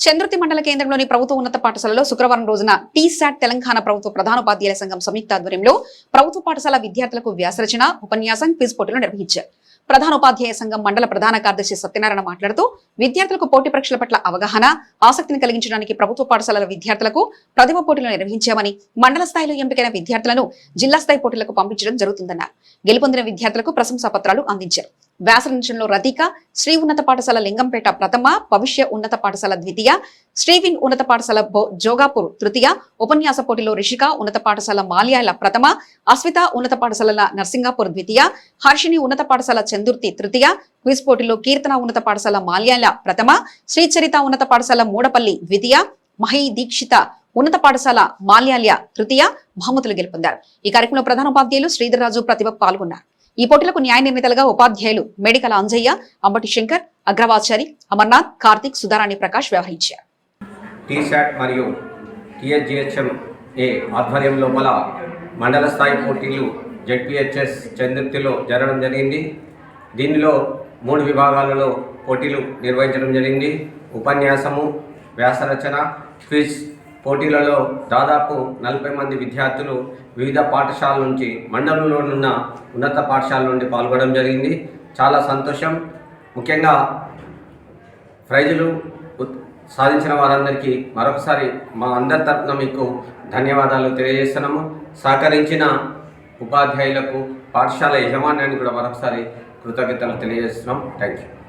చంద్రుతి మండల కేంద్రంలోని ప్రభుత్వ ఉన్నత పాఠశాలలో శుక్రవారం రోజున టీశాట్ తెలంగాణ ప్రభుత్వ ప్రధానోపాధ్యాయుల సంఘం సంయుక్త ఆధ్వర్యంలో ప్రభుత్వ పాఠశాల విద్యార్థులకు వ్యాసరచన ఉపన్యాసం క్విజ్ పోటీలు నిర్వహించారు. ప్రధానోపాధ్యాయ సంఘం మండల ప్రధాన కార్యదర్శి సత్యనారాయణ మాట్లాడుతూ విద్యార్థులకు పోటీ పరీక్షల పట్ల అవగాహన ఆసక్తిని కలిగించడానికి ప్రభుత్వ పాఠశాలల విద్యార్థులకు ప్రతిభ పోటీలు నిర్వహించామని మండల స్థాయిలో ఎంపికైన విద్యార్థులను జిల్లా స్థాయి పోటీలకు పంపించడం జరుగుతుందన్నారు. గెలుపొందిన విద్యార్థులకు ప్రశంసా పత్రాలు అందించారు. వ్యాసరంజంలో రతిక శ్రీ ఉన్నత పాఠశాల లింగంపేట ప్రథమ భవిష్య ఉన్నత పాఠశాల ద్వితీయ శ్రీవిన్ ఉన్నత పాఠశాల జోగాపూర్ తృతీయ ఉపన్యాస పోటీలో రిషిక ఉన్నత పాఠశాల మాల్యాల ప్రథమ అస్విత ఉన్నత పాఠశాల నర్సింగాపూర్ ద్వితీయ హర్షిని ఉన్నత పాఠశాల చందుర్తి తృతీయ క్విజ్ పోటీలో కీర్తన ఉన్నత పాఠశాల మాల్యాల ప్రథమ శ్రీచరిత ఉన్నత పాఠశాల మూడపల్లి ద్వితీయ మహి దీక్షిత ఉన్నత పాఠశాల మాల్యాల్య తృతీయ బహుమతులు గెలుపొందారు. ఈ కార్యక్రమంలో ప్రధానోపాధ్యాయులు శ్రీధర్రాజు ప్రతిభ పాల్గొన్నారు. ఈ పోటీలకు న్యాయ నిర్ణేతలుగా ఉపాధ్యాయులు మేడికల అంజయ్య అంబటి శంకర్ అగ్రవాచారి అమర్నాథ్ కార్తిక్ సుధారాణి ప్రకాష్ వ్యవహరించారు. టీశాట్ మరియు టీహెచ్జిహెచ్ఎం ఏ ఆధ్వర్యం లోపల మండల స్థాయి పోటీలు జెడ్పిహెచ్ఎస్ చంద్రుతిలో జరగడం జరిగింది. దీనిలో మూడు విభాగాలలో పోటీలు నిర్వహించడం జరిగింది. ఉపన్యాసము వ్యాసరచన క్విజ్ పోటీలలో దాదాపు నలభై మంది విద్యార్థులు వివిధ పాఠశాల నుంచి మండలంలోనున్న ఉన్నత పాఠశాల నుండి పాల్గొనడం జరిగింది. చాలా సంతోషం. ముఖ్యంగా ప్రైజులు ఉత్- సాధించిన వారందరికీ మరొకసారి మా అందరి తరఫున మీకు ధన్యవాదాలు తెలియజేస్తున్నాము. సహకరించిన ఉపాధ్యాయులకు పాఠశాల యజమాన్యానికి కూడా మరొకసారి కృతజ్ఞతలు తెలియజేస్తున్నాం. Thank you